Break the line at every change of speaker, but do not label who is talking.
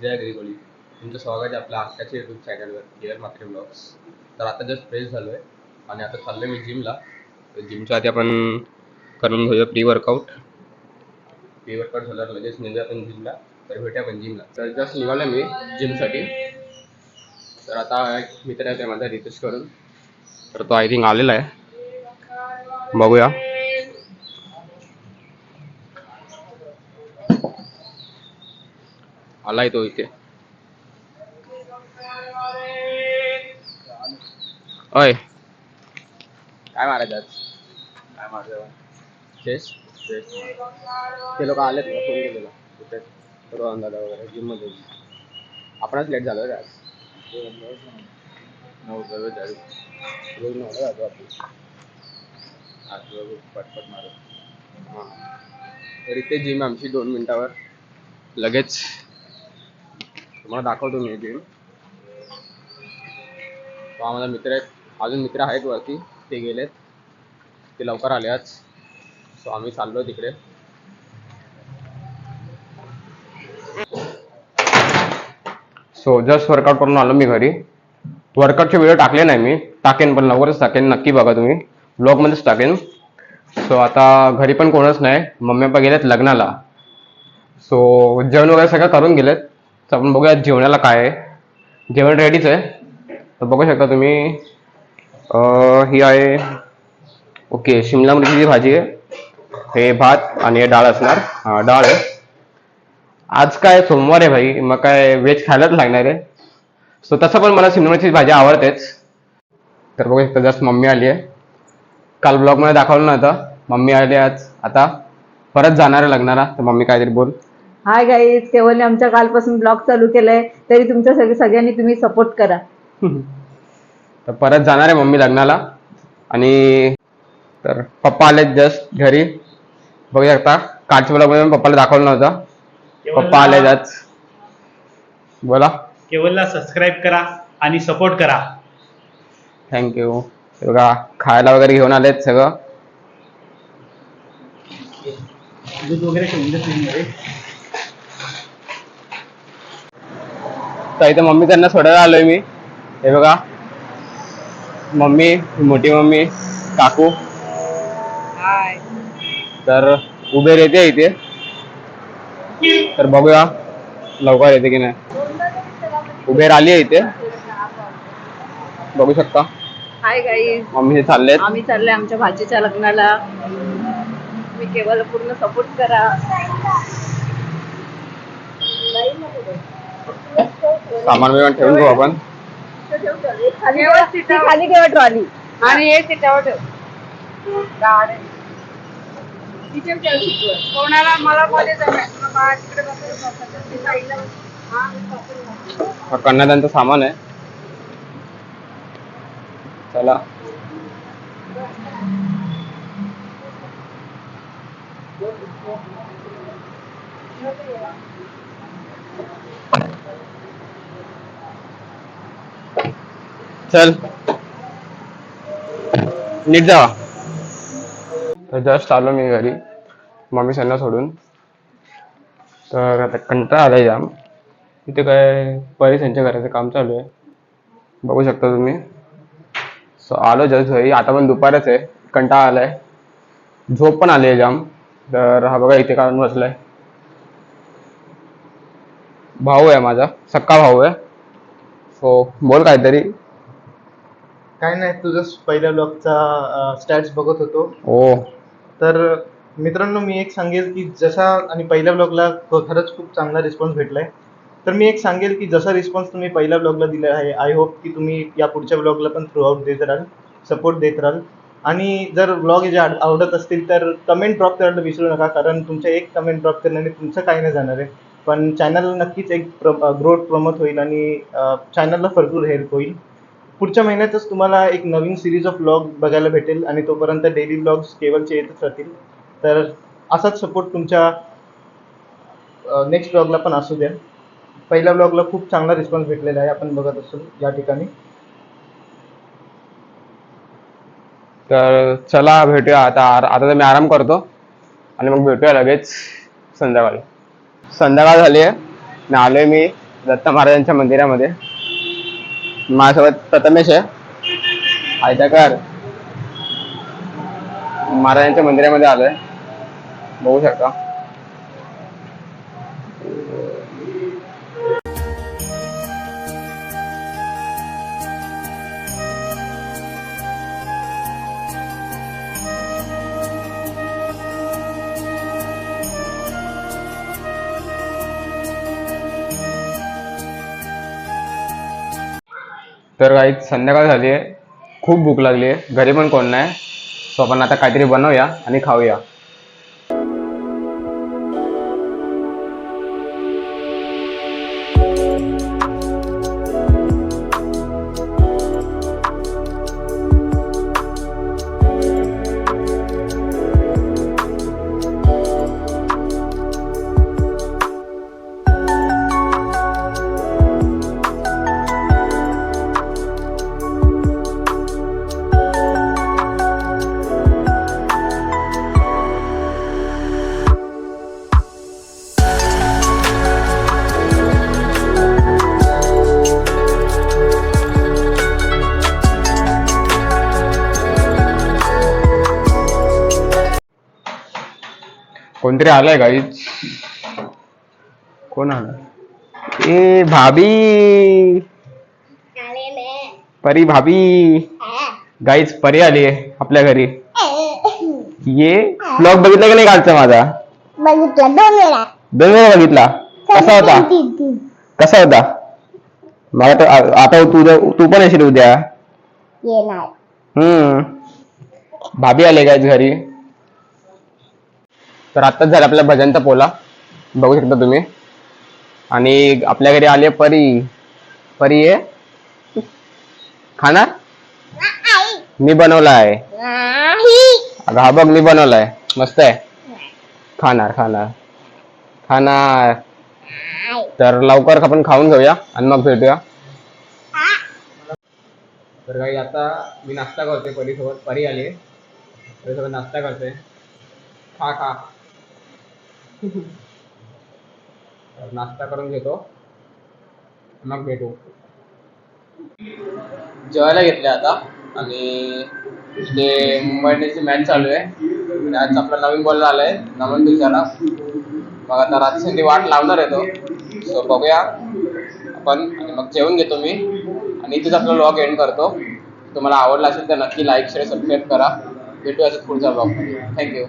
जय ग्रिगोली. तुमचं स्वागत आहे आपल्या हक्काच्या यूट्यूब चॅनलवर डिअर मात्रे ब्लॉग्स तर आता जस्ट फ्रेश झालो आहे आणि आता चाललो मी जिमला तर जिमच्या आधी आपण करून घेऊया प्री वर्कआउट प्री वर्कआउट झाल्यावर लगेच निघूया आपण जिमला तर भेटूया आपण जिमला तर जस्ट निघालो मी जिमसाठी तर आता एक मित्र आहे माझा रिक्वेस्ट करून. तर तो आय थिंक आलेला आहे. बघूया. आलाय तो इथे. अय काय मारायचं आज? काय मारायचं? चेस चेस ते लोक आलेत का फोन केलेला कुठे? रोहन दादा वगैरे जिममध्ये आपणच लेट झालो रे आज. नऊ जवळ झाली. रोज नऊ जातो आपण. आज पटपट मारू हां. तर इथे जिम आमची दोन मिनिटावर. लगेच तुम्हाला दाखवतो मी गेम तो आम्हाला मित्र आहेत. अजून मित्र आहेत वरती. ते गेलेत. ते लवकर आले आज. सो आम्ही चाललो तिकडे. सो जस्ट वर्कआउट करून आलो मी घरी. वर्कआउटचे व्हिडिओ टाकले नाही मी. टाकेन पण लवकरच टाकेन. नक्की बघा तुम्ही. ब्लॉगमध्येच टाकेन. सो आता घरी पण कोणच नाही. मम्मी पप्पा गेलेत लग्नाला. सो जेवण वगैरे सगळं करून गेलेत. तर आपण बघूया जेवणाला काय आहे. जेवण रेडीच आहे. तर बघू शकता तुम्ही ही आहे ओके शिमला मिरचीची भाजी आहे. हे भात आणि हे डाळ असणार. हा डाळ आहे. आज काय सोमवार आहे भाई मग काय व्हेज खायलाच लागणार आहे. सो तसं पण मला शिमला मिरचीची भाजी आवडतेच. तर बघू शकता जस्ट मम्मी आली आहे. काल ब्लॉगमध्ये दाखवलं नव्हतं. मम्मी आली आज. आता परत जाणार लग्नाला. तर मम्मी काहीतरी बोल.
हाय गाईज केवलने आमच्या कालपासून ब्लॉग चालू केलाय तरी तुमच्या सगळे सगळ्यांनी तुम्ही सपोर्ट करा.
तर परत जाणार आहे मम्मी लग्नाला. आणि तर पप्पा आले जस्ट घरी. बघू शकता कालच्या ब्लॉगमध्ये पप्पाला दाखवलं नव्हतं. पप्पा आले आज. बोला.
केवलला सबस्क्राईब करा आणि सपोर्ट करा.
थँक्यू बघा खायला वगैरे घेऊन आलेत सगळं.
दूध वगैरे
तर इथे मम्मी त्यांना सोडायला आलोय मी. हे बघा. मम्मी मोठी मम्मी काकू. तर उबेर येते इथे. तर बघूया लवकर येते की नाही. उबेर आली आहे इथे. बघू शकता.
हाय गाईज
मम्मी चाललेत.
आम्ही चाललोय आमच्या भाजीच्या लग्नाला. तुम्ही केवळ पूर्ण सपोर्ट करा.
सामान बिमान ठेवून घेऊ आपण.
ती खाली ठेवा ट्रॉली. आणि हे सीटावर ठेव. कोणाला मला मध्ये
हा कन्यादानचं सामान आहे. चला. चल. नीट जावा तर जस्ट आलो मी घरी. मम्मी त्यांना सोडून. तर आता कंटाळा आलाय जाम. इथे काय परी यांच्या घराचं काम चालू आहे. बघू शकता तुम्ही. सो आलो जस्ट घरी. आता पण दुपारच आहे. कंटाळा आलाय. झोप पण आली आहे जाम. तर हा बघा इथे काढून बसलाय. भाऊ आहे माझा सक्का भाऊ आहे. सो बोल काहीतरी.
काय नाही तुझं पहिल्या ब्लॉगचा स्टॅट्स बघत होतो.
ओ
तर मित्रांनो मी एक सांगेल की जसा आणि पहिल्या ब्लॉगला खरंच खूप चांगला रिस्पॉन्स भेटलाय. तर मी एक सांगेल की जसा रिस्पॉन्स तुम्ही पहिल्या ब्लॉगला दिला आहे आय होप की तुम्ही या पुढच्या ब्लॉगला पण थ्रू आउट देत राहाल सपोर्ट देत राहाल. आणि जर ब्लॉग जे आवडत असतील तर कमेंट ड्रॉप करायला विसरू नका कारण तुमच्या एक कमेंट ड्रॉप करण्याने तुमचं काही नाही जाणार आहे. पण चॅनल नक्कीच एक ग्रोथ प्रमोट होईल आणि चॅनलला भरपूर हेल्प होईल. पुढच्या महिन्यातच तुम्हाला एक नवीन सिरीज ऑफ ब्लॉग बघायला भेटेल आणि तोपर्यंत डेली ब्लॉग्स केवलचे येतच राहतील. तर असाच सपोर्ट तुमच्या नेक्स्ट ब्लॉगला पण असू द्या. पहिल्या ब्लॉगला खूप चांगला रिस्पॉन्स भेटलेला आहे आपण बघत असू या ठिकाणी.
तर चला भेटूया. आता आता तर मी आराम करतो. आणि मग भेटूया लगेच संध्याकाळी. संध्याकाळ झाली आहे. मी आलोय मी दत्त महाराजांच्या मंदिरामध्ये. माझ्यासोबत प्रथमेश आहे. आयताकार महाराजांच्या मंदिरामध्ये आलोय. बघू शकता. तर काही संध्याकाळ झाली आहे खूप भूक लागली आहे घरी पण कोण नाही. सो आपण आता काहीतरी बनवूया आणि खाऊया. कोणतरी आलंय गाईच कोण आलं? ए भाभी. परी भाभी. गाईच परी आली आहे आपल्या घरी. ये ब्लॉग बघितला की नाही कालचा माझा?
बघितलं दोन वेळा.
दोन वेळा बघितला. कसा होता? कसा होता? मला तर आता तू तू पण येशील उद्या. हम्म. भाभी आले गाईच घरी. तर आत्ताच झालं आपला भजनचा पोला बघू शकता तुम्ही. आणि आपल्या घरी आले परी. परी आहे? खाणार? मी बनवलाय. आहे हा बघ मी बनवलाय. मस्त आहे. खाणार खाणार. खाणार. तर लवकर आपण खाऊन घेऊया आणि मग भेटूया. तर काही आता मी नाश्ता करतोय परीसोबत. परी आली परीसोबत नाश्ता करतोय. खा खा. नाश्ता करून घेतो. मग भेटू. जेवायला घेतले आता. आणि इथे मुंबई इंडियन्सची मॅच चालू आहे. आज आपला नवीन बॉल आलाय नमन दिवसाला मग आता रात्री संधी वाट लावणार आहे तो. सो बघूया. आपण आणि मग जेवून घेतो मी. आणि इथेच आपला लॉग एंड करतो. तुम्हाला आवडला असेल तर नक्की लाईक शेअर सबस्क्राईब करा. भेटूया पुढचा पुढच्या ब्लॉगमध्ये थँक्यू